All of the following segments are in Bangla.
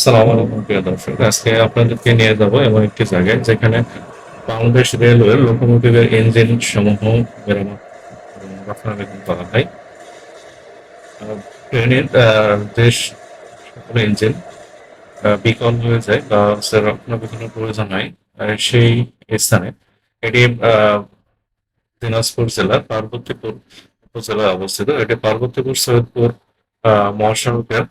সালাম আলাইকুম, প্রিয় দর্শক। আজকে আপনাদেরকে নিয়ে যাব এমন একটি জায়গায় যেখানে বাংলাদেশ রেলওয়ের লোকোমোটিভের ইঞ্জিন সমূহ রক্ষণাবেক্ষণ করা হয়। ট্রেনের যে সকল ইঞ্জিন বিকল হয়ে যায় বা রক্ষণাবেক্ষণের প্রয়োজন হয় সেই স্থানে। এটি দিনাজপুর জেলার পার্বতীপুর উপজেলায় অবস্থিত। এটি পার্বতীপুর সৈয়দপুর মহাসড়কের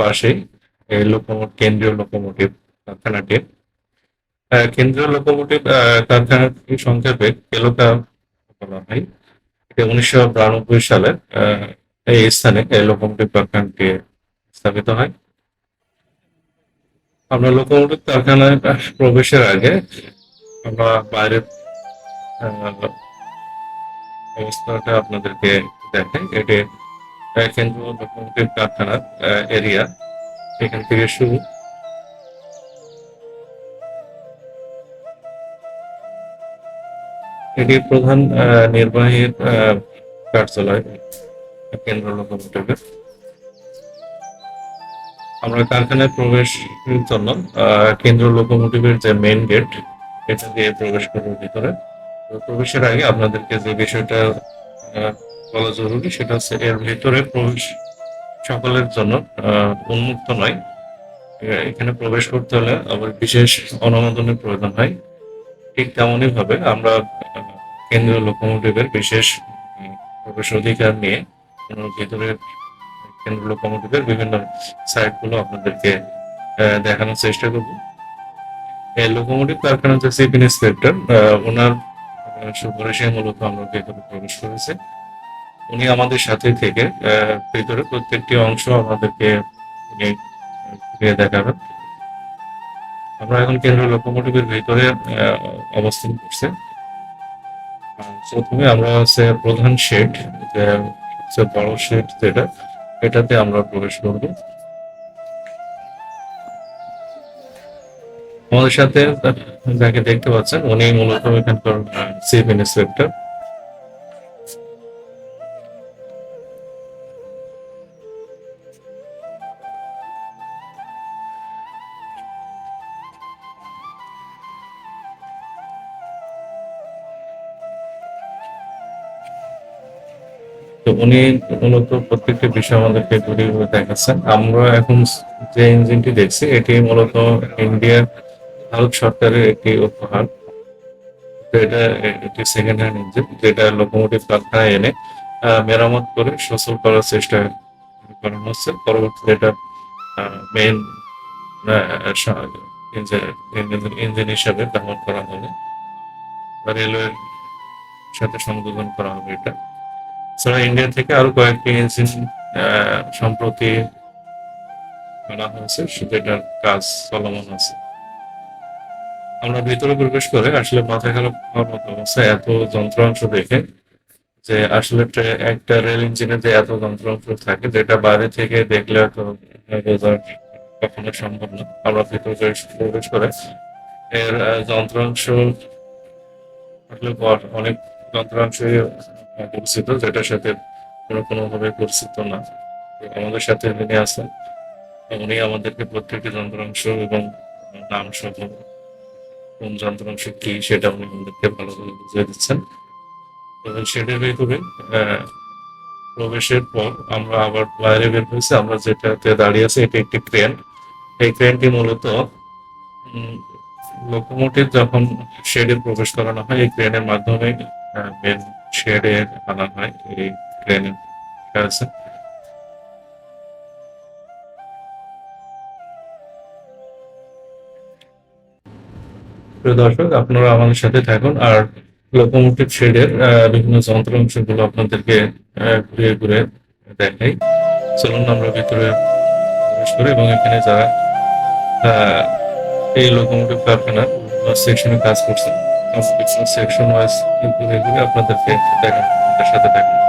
পাশেই লোকোমোট কেন্দ্রীয় লোকোমোটিভ কারখানাটি আহ, কেন্দ্রীয় লোকোমোটিভ কারখানাটি সংক্ষেপে কেলোকা বলা হয়। উনিশশো বিরানব্বই সালে এই স্থানে লোকোমোটিভ কারখানাটি স্থাপিত হয়। আমরা লোকোমোটিভ কারখানায় প্রবেশের আগে আমরা বাইরের অবস্থাটা আপনাদেরকে দেখাই। এটি কেন্দ্রীয় লোকোমোটিভ কারখানার এরিয়া এখান থেকে শুরু এটি প্রধান নির্বাহীর কার্যালয়, কেন্দ্র লোকোমোটিভের আমরা কারখানায় প্রবেশের জন্য কেন্দ্র লোকোমোটিভের যে মেন গেট এটা দিয়ে প্রবেশ করব ভিতরে। প্রবেশের আগে আপনাদেরকে যে বিষয়টা বলা জরুরি, সেটা হচ্ছে এর ভিতরে প্রবেশ সকলের জন্য উন্মুক্ত নয়। এখানে প্রবেশ করতে হলে আবার বিশেষ অনুমোদনের প্রয়োজন হয়। ঠিক তেমনই ভাবে আমরা কেন্দ্রীয় লোকোমোটিভের বিশেষ প্রবেশ অধিকার নিয়ে ভেতরের কেন্দ্রীয় লোকোমোটিভের বিভিন্ন সাইটগুলো আপনাদেরকে দেখানোর চেষ্টা করব। এই লোকোমোটিভ কারখানা যে চিফ ইন্সপেক্টর ওনার সুপারিশে মূলত আমরা ভেতরে প্রবেশ করেছি। উনি আমাদের সাথে থেকে ভেতরে প্রত্যেকটি অংশ আমাদেরকে উনি ঘুরিয়ে দেখাবেন। আমরা এখন কেন্দ্র লোকোমোটিভের ভিতরে অবস্থান করছে। প্রথমে আমরা হচ্ছে প্রধান শেড, যে সবচেয়ে বড় শেড যেটা, এটাতে আমরা প্রবেশ করব। আমাদের সাথে যাকে দেখতে পাচ্ছেন, উনি মূলত এখানকার চিফ ইন্সপেক্টর উনি মূলত প্রত্যেকটি বিষয় আমাদেরকে ঘুরে দেখাচ্ছেন। আমরা এখন যে ইঞ্জিনটি দেখছি, এটি মূলত ইন্ডিয়ার ভারত সরকারের একটি উপহার। তো এটা একটি সেকেন্ড হ্যান্ড ইঞ্জিন যেটা লোকোমোটিভ কারখানায় এনে মেরামত করে সচল করার চেষ্টা করানো হচ্ছে। পরবর্তীতে এটা মেইন ইঞ্জিন হিসাবে ব্যবহার করা হবে। রেলওয়ের সাথে সংযোজন করা হবে এটা। এছাড়া ইন্ডিয়া থেকে আরও কয়েকটি ইঞ্জিন সম্প্রতি আনা হয়েছে যেটার কাজ চলমান আছে। আমরা ভিতরে প্রবেশ করে আসলে মাথা খারাপ হওয়ার মতো অবস্থা, এত যন্ত্রাংশ দেখে যে আসলে একটা রেল ইঞ্জিনে যে এত যন্ত্রাংশ থাকে, যেটা বাইরে থেকে দেখলে তো বোঝা কখনো সম্ভব না। আমরা ভিতরে প্রবেশ করে এর যন্ত্রাংশ আসলে অনেক যন্ত্রাংশই পরিচিত যেটার সাথে কোনো কোনোভাবে পরিচিত না। আমাদের সাথে যিনি আছেন উনি আমাদেরকে প্রত্যেকটি যন্ত্রাংশ এবং নাম সহ কোন যন্ত্রাংশ কি সেটা উনি আমাদেরকে ভালোভাবে বুঝিয়ে দিচ্ছেন। এবং সেটার ভিতরে আহ, প্রবেশের পর আমরা আবার বাইরে বের হয়েছি। আমরা যেটাতে দাঁড়িয়ে আছি এটি একটি ক্রেন। এই ক্রেনটি মূলত লোকোমোটিভ যখন শেডে প্রবেশ করানো হয় এই ক্রেনের মাধ্যমে শেডে আনা হয়, এই ক্রেনের আছে। প্রিয় দর্শক, আপনারা আমাদের সাথে থাকুন আর লোকোমোটিভ শেডের বিভিন্ন যন্ত্রাংশগুলো আপনাদেরকে ঘুরে ঘুরে দেখাই। চলুন আমরা ভিতরে প্রবেশ করি এবং এখানে যারা এই লোকোমোটিভ কারখানার সেকশনে কাজ করছেন। সেকশন ওয়াইজ আপনাদেরকে দেখান সাথে থাকুন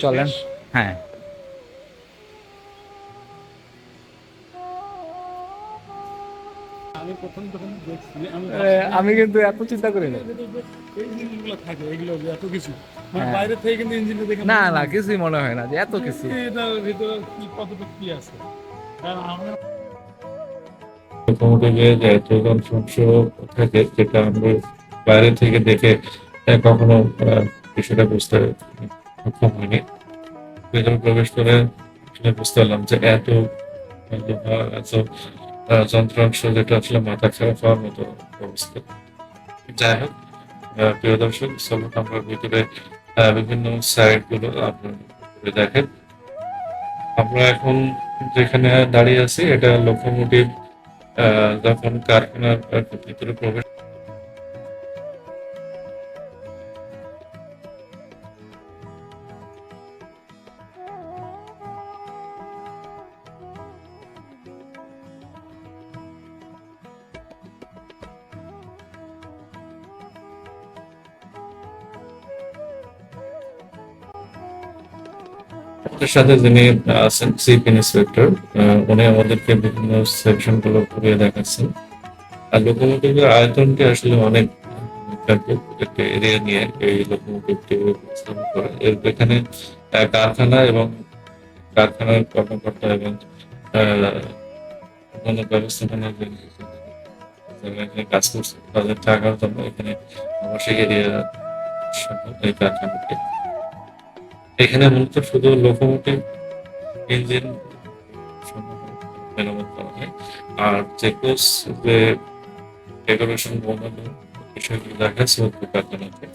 চলেন। হ্যাঁ। আমি প্রথম যখন দেখছি আমি আমি কিন্তু এত চিন্তা করি না। এই জিনিসগুলো থাকে এগুলো যে এত কিছু মানে হ্যাঁ। বাইরে থেকে দেখে না না কিছুই মনে হয় না যে এত কিছু। থাকে যেটা আমরা বাইরে থেকে দেখে কখনো আহ, বিষয়টা বুঝতে সক্ষম হয়নি ভেতরে প্রবেশ করে বুঝতে পারলাম যে এত লোহা, এত যন্ত্রাংশ যেটা আসলে মাথা খারাপ হওয়ার মতো অবস্থা। যাই হোক প্রিয় দর্শক চলুন আমরা ভিতরে বিভিন্ন সাইডগুলো আপনার দেখেন। আমরা এখন যেখানে দাঁড়িয়ে আছি এটা লোকোমোটিভ যখন কারখানার ভিতরে প্রবেশ এর সাথে যিনি আছেন চিফ ইন্সপেক্টর উনি আমাদেরকে বিভিন্ন সেকশনগুলো ঘুরিয়ে দেখাচ্ছেন। আর লোকোমোটিভের আয়তনটি আসলে অনেক একটা এরিয়া নিয়ে এই লোকোমোটিভটি অবস্থান করে। এর এখানে কারখানা এবং কারখানার কর্মকর্তা এবং অন্যান্য ব্যবস্থাপনা কাজ করছে, তাদের থাকার জন্য এখানে আবাসিক এরিয়া এই কারখানাটি। এখানে মূলত শুধু লোকোমোটিভ ইঞ্জিন মেরামত করা হয় আর চেকোস যে ডেকোরেশন বনানো বিষয়গুলো দেখা যাচ্ছে কারখানাতে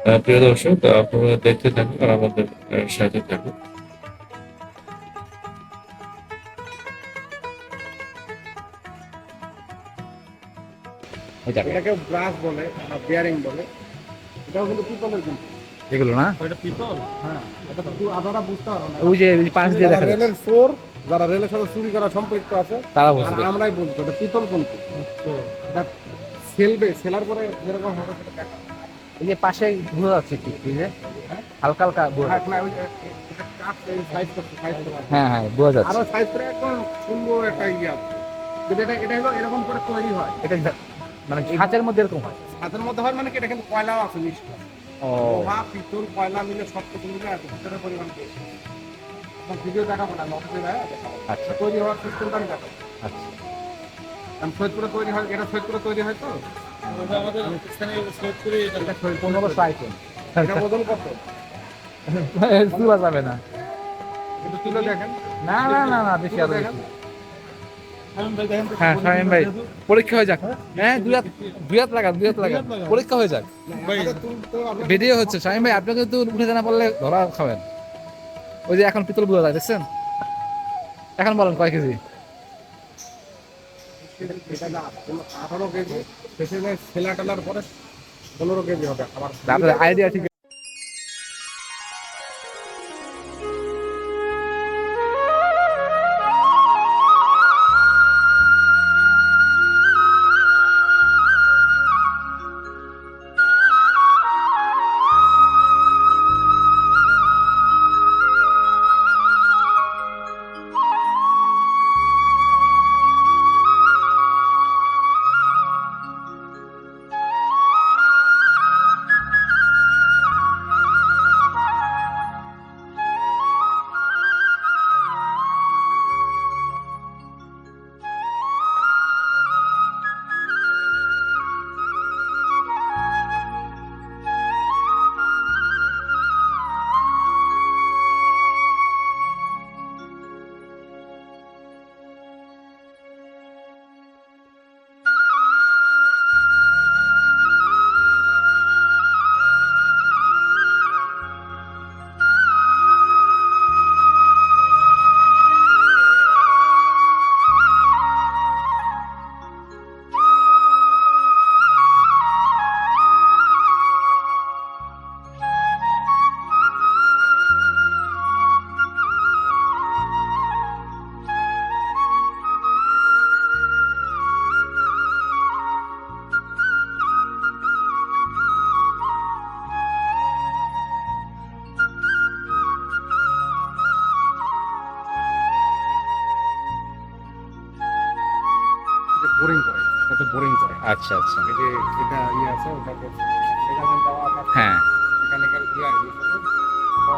আহ, প্রিয় দর্শক আপনারা দেখতে থাকুন আর আমাদের সাথে থাকুন। এটাকে ব্রাশ বলে বা বিয়ারিং বলে। এটাও কিন্তু পিতলের কিন্তু এগুলো না? হ্যাঁ এটা তো আপনারা বুঝতে পারো না। ওই যে পাশ দিয়ে দেখা রেলের চোর যারা রেলের সাথে চুরি করা সম্পৃক্ত আছে তারা বুঝবে। আমরাই বুঝব এটা পিতল কিন্তু এটা সেলবে সেলার পরে যেরকম হবে সেটা দেখা এই যে পাশে বোঝা যাচ্ছে কি এই যে হালকা হালকা বোঝা হ্যাঁ, না, ওই হ্যাঁ হ্যাঁ বোঝা যাচ্ছে। আরও সাইজ করে একদম সুন্দর একটা ইয়ে এটা এটা এরকম করে তৈরি হয়। এটা মানে ছাঁচের মধ্যে এরকম হয়? হাতের মধ্যে হয় মানে কি এটা কিন্তু কয়লাও আছে মিষ্টি ও। লোহা পিতল কয়লা মিলে সব কিছু মিলে আছে ভিতরে পরিমাণ বেশি। আপনার ভিডিও দেখাবো না অফিসে দেখাবো। আচ্ছা। তৈরি হওয়ার সিস্টেমটা আমি দেখাবো। আচ্ছা। কারণ সৈয়দপুরে তৈরি হয় এটা সৈয়দপুরে তৈরি হয় তো? আমাদের স্থানীয় এটা এটা সৈয়দপুরে পনেরোশো এটা ওজন কত? তুলা যাবে না। একটু তুলে দেখেন। না না না না বেশি আরও বেশি। হ্যাঁ ভাই পরীক্ষা হয়ে যাক। হ্যাঁ দুই হাত দুই হাত লাগান দুই হাত লাগান। পরীক্ষা হয়ে যাক। ভিডিও হচ্ছে শামীম ভাই আপনি কিন্তু উঠে জানা বললে ধরা খাবেন। ওই যে এখন পিতল বোঝা যায় দেখছেন? এখন বলেন কয় কেজি? আঠারো কেজি। যায় টেলার পরে পনেরো কেজি হবে আবার আইডিয়া ঠিক বোরিং করে। আচ্ছা আচ্ছা। এই যে এটা ইয়ে আছে ওটা করছে এখানে থাকবে হ্যাঁ। মেকানিক্যাল ইয়ে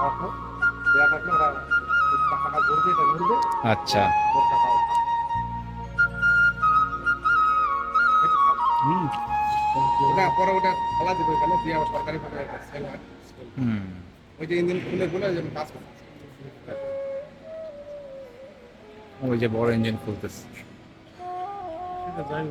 অটো দেওয়া থাকলে ওরা টাকাটা ঘুরবে এটা ঘুরবে। আচ্ছা। হুম। ওটা পরে ওটা ফেলা দিবে এখানে দিয়ে আবার সরকারি হুম। ওই যে ইঞ্জিন খুলে খুলে কাজ করে ওই যে বড় ইঞ্জিন খুলতেছে। সেটা যাই